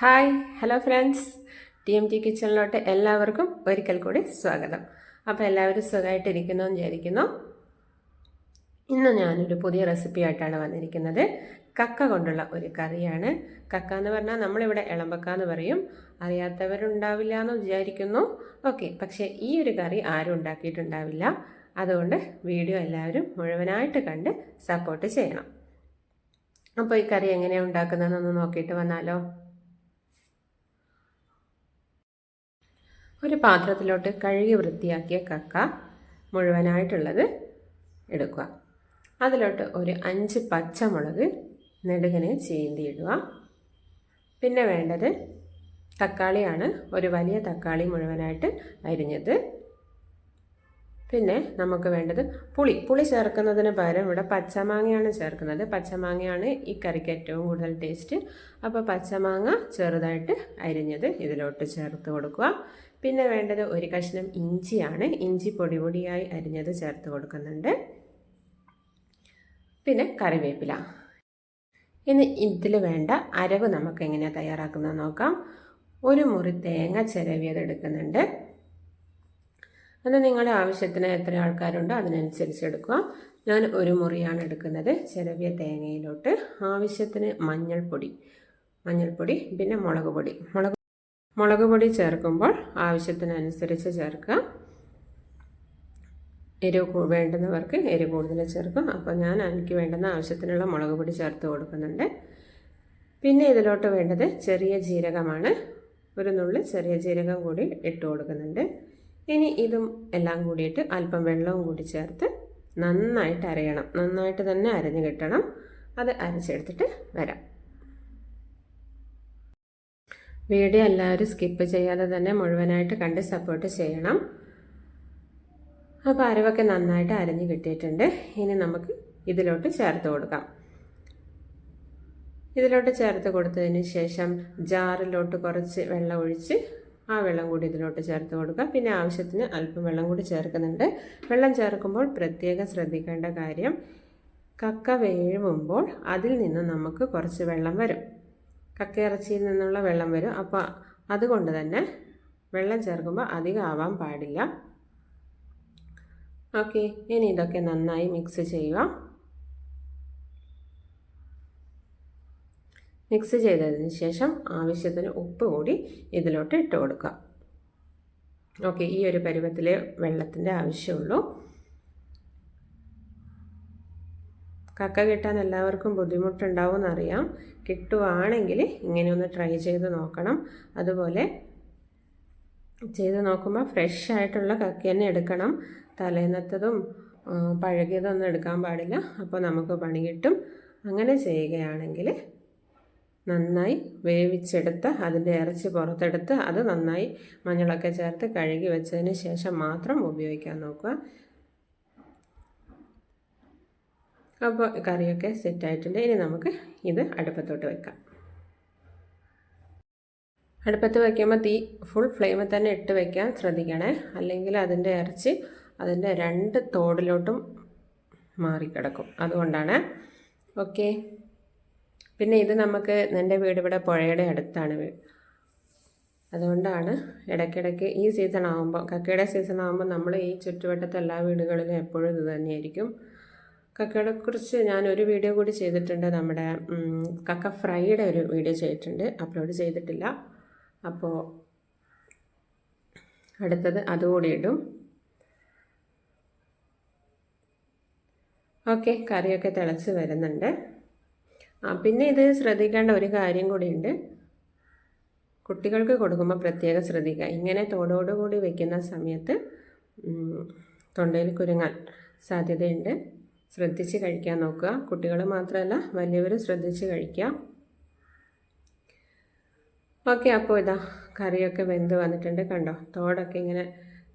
Hi hello friends. T M T കിച്ചണിലോട്ട് എല്ലാവർക്കും ഒരിക്കൽ കൂടി സ്വാഗതം. അപ്പോൾ എല്ലാവരും സുഖമായിട്ടിരിക്കുന്നു എന്ന് വിചാരിക്കുന്നു. ഇന്ന് ഞാനൊരു പുതിയ റെസിപ്പി ആയിട്ടാണ് വന്നിരിക്കുന്നത്. കക്ക കൊണ്ടുള്ള ഒരു കറിയാണ്. കക്ക എന്ന് പറഞ്ഞാൽ നമ്മളിവിടെ ഇളമ്പക്ക എന്ന് പറയും. അറിയാത്തവരുണ്ടാവില്ല എന്ന് വിചാരിക്കുന്നു. ഓക്കെ പക്ഷേ ഈ ഒരു കറി ആരും ഉണ്ടാക്കിയിട്ടുണ്ടാവില്ല. അതുകൊണ്ട് വീഡിയോ എല്ലാവരും മുഴുവനായിട്ട് കണ്ട് സപ്പോർട്ട് ചെയ്യണം. അപ്പോൾ ഈ കറി എങ്ങനെയാണ് ഉണ്ടാക്കുന്നതെന്നൊന്ന് നോക്കിയിട്ട് വന്നാലോ. ഒരു പാത്രത്തിലോട്ട് കഴുകി വൃത്തിയാക്കിയ കക്ക മുഴുവനായിട്ടുള്ളത് എടുക്കുക. അതിലോട്ട് ഒരു അഞ്ച് പച്ചമുളക് നെടുകനെ ചീന്തിയിടുക. പിന്നെ വേണ്ടത് തക്കാളിയാണ്. ഒരു വലിയ തക്കാളി മുഴുവനായിട്ട് അരിഞ്ഞത്. പിന്നെ നമുക്ക് വേണ്ടത് പുളി. പുളി ചേർക്കുന്നതിന് പകരം ഇവിടെ പച്ചമാങ്ങയാണ് ചേർക്കുന്നത്. പച്ചമാങ്ങയാണ് ഈ കറിക്ക് ഏറ്റവും കൂടുതൽ ടേസ്റ്റ്. അപ്പോൾ പച്ചമാങ്ങ ചെറുതായിട്ട് അരിഞ്ഞത് ഇതിലോട്ട് ചേർത്ത് കൊടുക്കുക. പിന്നെ വേണ്ടത് ഒരു കഷ്ണം ഇഞ്ചിയാണ്. ഇഞ്ചി പൊടി പൊടിയായി അരിഞ്ഞത് ചേർത്ത് കൊടുക്കുന്നുണ്ട്. പിന്നെ കറിവേപ്പില. ഇനി ഇതിൽ വേണ്ട അരവ് നമുക്ക് എങ്ങനെയാണ് തയ്യാറാക്കുന്നത് നോക്കാം. ഒരു മുറി തേങ്ങ ചിരവിയത് എടുക്കുന്നുണ്ട്. അത് നിങ്ങളുടെ ആവശ്യത്തിന് എത്ര ആൾക്കാരുണ്ടോ അതിനനുസരിച്ച് എടുക്കുക. ഞാൻ ഒരു മുറിയാണ് എടുക്കുന്നത്. ചിലവിയ തേങ്ങയിലോട്ട് ആവശ്യത്തിന് മഞ്ഞൾപ്പൊടി മഞ്ഞൾപ്പൊടി പിന്നെ മുളക് പൊടി. മുളക് മുളക് പൊടി ചേർക്കുമ്പോൾ ആവശ്യത്തിനനുസരിച്ച് ചേർക്കുക. എരിവ് വേണ്ടുന്നവർക്ക് എരിവ് കൂടുതൽ ചേർക്കും അപ്പോൾ ഞാൻ എനിക്ക് വേണ്ടുന്ന ആവശ്യത്തിനുള്ള മുളക് പൊടി ചേർത്ത് കൊടുക്കുന്നുണ്ട്. പിന്നെ ഇതിലോട്ട് വേണ്ടത് ചെറിയ ജീരകമാണ്. ഒരു നുള്ളി ചെറിയ ജീരകം കൂടി ഇട്ട് കൊടുക്കുന്നുണ്ട്. ഇനി ഇതും എല്ലാം കൂടിയിട്ട് അല്പം വെള്ളവും കൂടി ചേർത്ത് നന്നായിട്ട് അരയണം. നന്നായിട്ട് തന്നെ അരഞ്ഞു കിട്ടണം. അത് അരച്ചെടുത്തിട്ട് വരാം. വീഡിയോ എല്ലാവരും സ്കിപ്പ് ചെയ്യാതെ തന്നെ മുഴുവനായിട്ട് കണ്ട് സപ്പോർട്ട് ചെയ്യണം. അപ്പോൾ അരവൊക്കെ നന്നായിട്ട് അരഞ്ഞു കിട്ടിയിട്ടുണ്ട്. ഇനി നമുക്ക് ഇതിലോട്ട് ചേർത്ത് കൊടുക്കാം. ഇതിലോട്ട് ചേർത്ത് കൊടുത്തതിന് ശേഷം ജാറിലോട്ട് കുറച്ച് വെള്ളം ഒഴിച്ച് ആ വെള്ളം കൂടി ഇതിലോട്ട് ചേർത്ത് കൊടുക്കുക. പിന്നെ ആവശ്യത്തിന് അല്പം വെള്ളം കൂടി ചേർക്കുന്നുണ്ട്. വെള്ളം ചേർക്കുമ്പോൾ പ്രത്യേകം ശ്രദ്ധിക്കേണ്ട കാര്യം കക്ക വേഴുമ്പോൾ അതിൽ നിന്ന് നമുക്ക് കുറച്ച് വെള്ളം വരും. കക്കയിറച്ചിയിൽ നിന്നുള്ള വെള്ളം വരും. അപ്പോൾ അതുകൊണ്ട് തന്നെ വെള്ളം ചേർക്കുമ്പോൾ അധികം ആവാൻ പാടില്ല. ഓക്കെ. ഇനി ഇതൊക്കെ നന്നായി മിക്സ് ചെയ്യുക. മിക്സ് ചെയ്തതിന് ശേഷം ആവശ്യത്തിന് ഉപ്പ് കൂടി ഇതിലോട്ട് ഇട്ട് കൊടുക്കുക ഓക്കെ ഈ ഒരു പരുവത്തിൽ വെള്ളത്തിന്റെ ആവശ്യമുള്ളൂ. കക്ക കിട്ടാൻ എല്ലാവർക്കും ബുദ്ധിമുട്ടുണ്ടാവും എന്നറിയാം കിട്ടുവാണെങ്കിൽ ഇങ്ങനെ ഒന്ന് ട്രൈ ചെയ്ത് നോക്കണം. അതുപോലെ ചെയ്ത് നോക്കുമ്പോൾ ഫ്രഷ് ആയിട്ടുള്ള കക്ക തന്നെ എടുക്കണം. തലേന്നത്തതും പഴകിയതൊന്നും എടുക്കാൻ പാടില്ല. അപ്പോൾ നമുക്ക് പണി കിട്ടും. അങ്ങനെ ചെയ്യുകയാണെങ്കിൽ നന്നായി വേവിച്ചെടുത്ത് അതിന്റെ ഇറച്ചി പുറത്തെടുത്ത് അത് നന്നായി മഞ്ഞളൊക്കെ ചേർത്ത് കഴുകി വെച്ചതിന് ശേഷം മാത്രം ഉപയോഗിക്കാൻ നോക്കുക. അപ്പോൾ കറിയൊക്കെ സെറ്റായിട്ടുണ്ട്. ഇനി നമുക്ക് ഇത് അടുപ്പത്തോട്ട് വെക്കാം. അടുപ്പത്ത് വയ്ക്കുമ്പോൾ തീ ഫുൾ ഫ്ലെയിമിൽ തന്നെ ഇട്ട് വയ്ക്കാൻ ശ്രദ്ധിക്കണേ. അല്ലെങ്കിൽ അതിന്റെ ഇറച്ചി അതിന്റെ രണ്ട് തോടിലോട്ടും മാറിക്കിടക്കും. അതുകൊണ്ടാണ്. ഓക്കെ. പിന്നെ ഇത് നമുക്ക് എന്റെ വീട് ഇവിടെ പുഴയുടെ അടുത്താണ്. അതുകൊണ്ടാണ് ഇടയ്ക്കിടയ്ക്ക് ഈ സീസൺ ആകുമ്പോൾ കക്കയുടെ സീസൺ ആകുമ്പോൾ നമ്മൾ ഈ ചുറ്റുവട്ടത്തെ എല്ലാ വീടുകളിലും എപ്പോഴും ഇത് തന്നെയായിരിക്കും. കക്കകളെക്കുറിച്ച് ഞാൻ ഒരു വീഡിയോ കൂടി ചെയ്തിട്ടുണ്ട്. നമ്മുടെ കക്ക ഫ്രൈയുടെ ഒരു വീഡിയോ ചെയ്തിട്ടുണ്ട്. അപ്ലോഡ് ചെയ്തിട്ടില്ല. അപ്പോൾ അടുത്തത് അതുകൂടി ഇടും. ഓക്കെ കറിയൊക്കെ തിളച്ച് വരുന്നുണ്ട്. പിന്നെ ഇത് ശ്രദ്ധിക്കേണ്ട ഒരു കാര്യം കൂടിയുണ്ട്. കുട്ടികൾക്ക് കൊടുക്കുമ്പോൾ പ്രത്യേകം ശ്രദ്ധിക്കുക. ഇങ്ങനെ തോടോടുകൂടി വയ്ക്കുന്ന സമയത്ത് തൊണ്ടയിൽ കുരുങ്ങാൻ സാധ്യതയുണ്ട്. ശ്രദ്ധിച്ച് കഴിക്കാൻ നോക്കുക. കുട്ടികൾ മാത്രമല്ല വലിയവർ ശ്രദ്ധിച്ച് കഴിക്കുക. ഓക്കെ അപ്പോൾ ഇതാ കറിയൊക്കെ വെന്ത് വന്നിട്ടുണ്ട് കണ്ടോ? തോടൊക്കെ ഇങ്ങനെ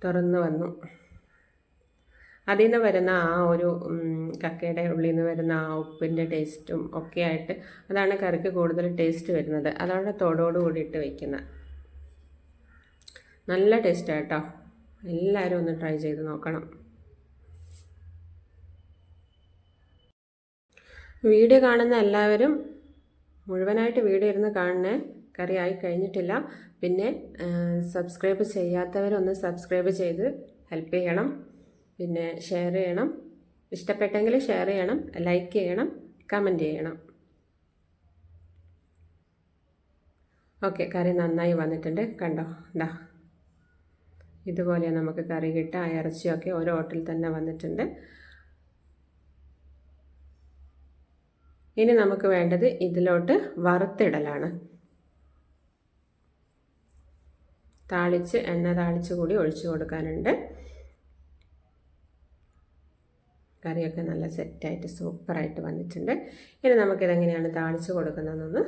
തുറന്ന് വന്നു. അതിൽ നിന്ന് വരുന്ന ആ ഒരു കക്കയുടെ ഉള്ളിൽ നിന്ന് വരുന്ന ആ ഉപ്പിന്റെ ടേസ്റ്റും ഒക്കെ ആയിട്ട് അതാണ് കറിക്ക് കൂടുതൽ ടേസ്റ്റ് വരുന്നത്. അതാണ് തോടോട് കൂടിയിട്ട് വയ്ക്കുന്നത് നല്ല ടേസ്റ്റാണ് കേട്ടോ എല്ലാവരും ഒന്ന് ട്രൈ ചെയ്ത് നോക്കണം. വീഡിയോ കാണുന്ന എല്ലാവരും മുഴുവനായിട്ട് വീഡിയോ ഇരുന്ന് കാണണേ കറി ആയി കഴിഞ്ഞിട്ടില്ല. പിന്നെ സബ്സ്ക്രൈബ് ചെയ്യാത്തവരൊന്ന് സബ്സ്ക്രൈബ് ചെയ്ത് ഹെൽപ്പ് ചെയ്യണം. പിന്നെ ഷെയർ ചെയ്യണം. ഇഷ്ടപ്പെട്ടെങ്കിൽ ഷെയർ ചെയ്യണം ലൈക്ക് ചെയ്യണം കമന്റ് ചെയ്യണം. ഓക്കെ കറി നന്നായി വന്നിട്ടുണ്ട്. കണ്ടോ? ഇതാ ഇതുപോലെ നമുക്ക് കറി കിട്ടുക. ആ ഇറച്ചിയൊക്കെ ഓരോ ഹോട്ടലിൽ തന്നെ വന്നിട്ടുണ്ട്. ഇനി നമുക്ക് വേണ്ടത് ഇതിലോട്ട് വറുത്തിടലാണ്. താളിച്ച് എണ്ണ താളിച്ച് കൂടി ഒഴിച്ചു കൊടുക്കാനുണ്ട്. കറിയൊക്കെ നല്ല സെറ്റായിട്ട് സൂപ്പറായിട്ട് വന്നിട്ടുണ്ട്. ഇനി നമുക്കിതെങ്ങനെയാണ് താളിച്ച് കൊടുക്കുന്നതെന്നൊന്ന്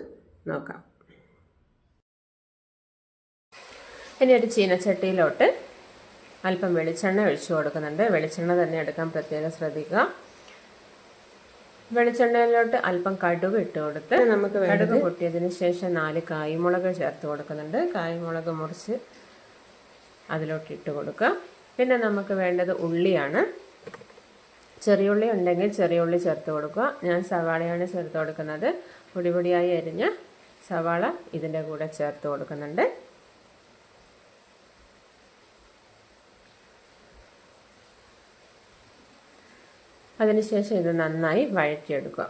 നോക്കാം. ഇനി ഒരു ചീനച്ചട്ടിയിലോട്ട് അല്പം വെളിച്ചെണ്ണ ഒഴിച്ചു കൊടുക്കുന്നുണ്ട്. വെളിച്ചെണ്ണ തന്നെ എടുക്കാൻ പ്രത്യേകം ശ്രദ്ധിക്കുക. വെളിച്ചെണ്ണയിലോട്ട് അല്പം കടുക് ഇട്ട് കൊടുത്ത് നമുക്ക് കടുക് പൊട്ടിയതിന് ശേഷം നാല് കായ്മുളക് ചേർത്ത് കൊടുക്കുന്നുണ്ട്. കായ്മുളക് മുറിച്ച് അതിലോട്ട് ഇട്ട് കൊടുക്കുക. പിന്നെ നമുക്ക് വേണ്ടത് ഉള്ളിയാണ്. ചെറിയുള്ളി ഉണ്ടെങ്കിൽ ചെറിയുള്ളി ചേർത്ത് കൊടുക്കുക. ഞാൻ സവാളയാണ് ചേർത്ത് കൊടുക്കുന്നത്. പൊടി പൊടിയായി അരിഞ്ഞ സവാള ഇതിന്റെ കൂടെ ചേർത്ത് കൊടുക്കുന്നുണ്ട്. അതിനുശേഷം ഇത് നന്നായി വഴറ്റിയെടുക്കുക.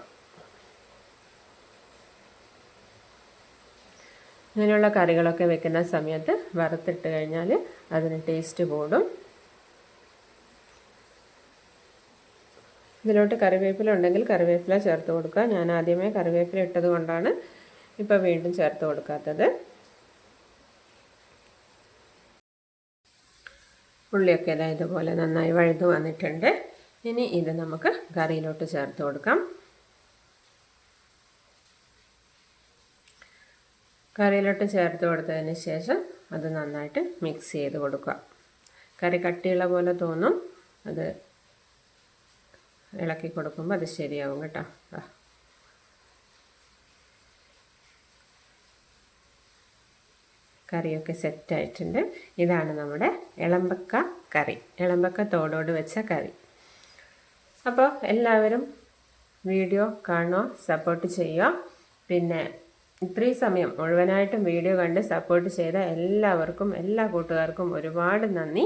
ഇങ്ങനെയുള്ള കറികളൊക്കെ വെക്കുന്ന സമയത്ത് വറുത്തിട്ട് കഴിഞ്ഞാൽ അതിന് ടേസ്റ്റ് കൂടും. ഇതിലോട്ട് കറിവേപ്പില ഉണ്ടെങ്കിൽ കറിവേപ്പില ചേർത്ത് കൊടുക്കുക. ഞാൻ ആദ്യമേ കറിവേപ്പില ഇട്ടത് കൊണ്ടാണ് ഇപ്പോൾ വീണ്ടും ചേർത്ത് കൊടുക്കാത്തത്. ഉള്ളിയൊക്കെ ഇതാ ഇതുപോലെ നന്നായി വഴുതു വന്നിട്ടുണ്ട്. ഇനി ഇത് നമുക്ക് കറിയിലോട്ട് ചേർത്ത് കൊടുക്കാം. കറിയിലോട്ട് ചേർത്ത് കൊടുത്തതിന് ശേഷം അത് നന്നായിട്ട് മിക്സ് ചെയ്ത് കൊടുക്കുക. കറി കട്ടിയുള്ള പോലെ തോന്നും. അത് ഇളക്കി കൊടുക്കുമ്പോൾ അത് ശരിയാവും കേട്ടോ. കറിയൊക്കെ സെറ്റായിട്ടുണ്ട് ഇതാണ് നമ്മുടെ ഇളമ്പക്ക കറി. ഇളമ്പക്ക തോടോട് വെച്ച കറി. അപ്പോൾ എല്ലാവരും വീഡിയോ കാണുക സപ്പോർട്ട് ചെയ്യുക. പിന്നെ ഇത്രയും സമയം മുഴുവനായിട്ടും വീഡിയോ കണ്ട് സപ്പോർട്ട് ചെയ്ത എല്ലാവർക്കും എല്ലാ കൂട്ടുകാർക്കും ഒരുപാട് നന്ദി.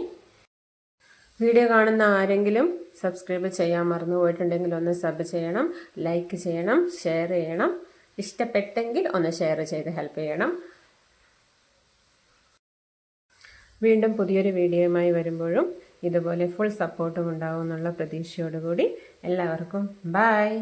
വീഡിയോ കാണുന്ന ആരെങ്കിലും സബ്സ്ക്രൈബ് ചെയ്യാൻ മറന്നു പോയിട്ടുണ്ടെങ്കിൽ ഒന്ന് സബ് ചെയ്യണം ലൈക്ക് ചെയ്യണം ഷെയർ ചെയ്യണം. ഇഷ്ടപ്പെട്ടെങ്കിൽ ഒന്ന് ഷെയർ ചെയ്ത് ഹെൽപ്പ് ചെയ്യണം. വീണ്ടും പുതിയൊരു വീഡിയോയുമായി വരുമ്പോഴും ഇതുപോലെ ഫുൾ സപ്പോർട്ടും ഉണ്ടാവും എന്നുള്ള പ്രതീക്ഷയോടുകൂടി എല്ലാവർക്കും ബായ്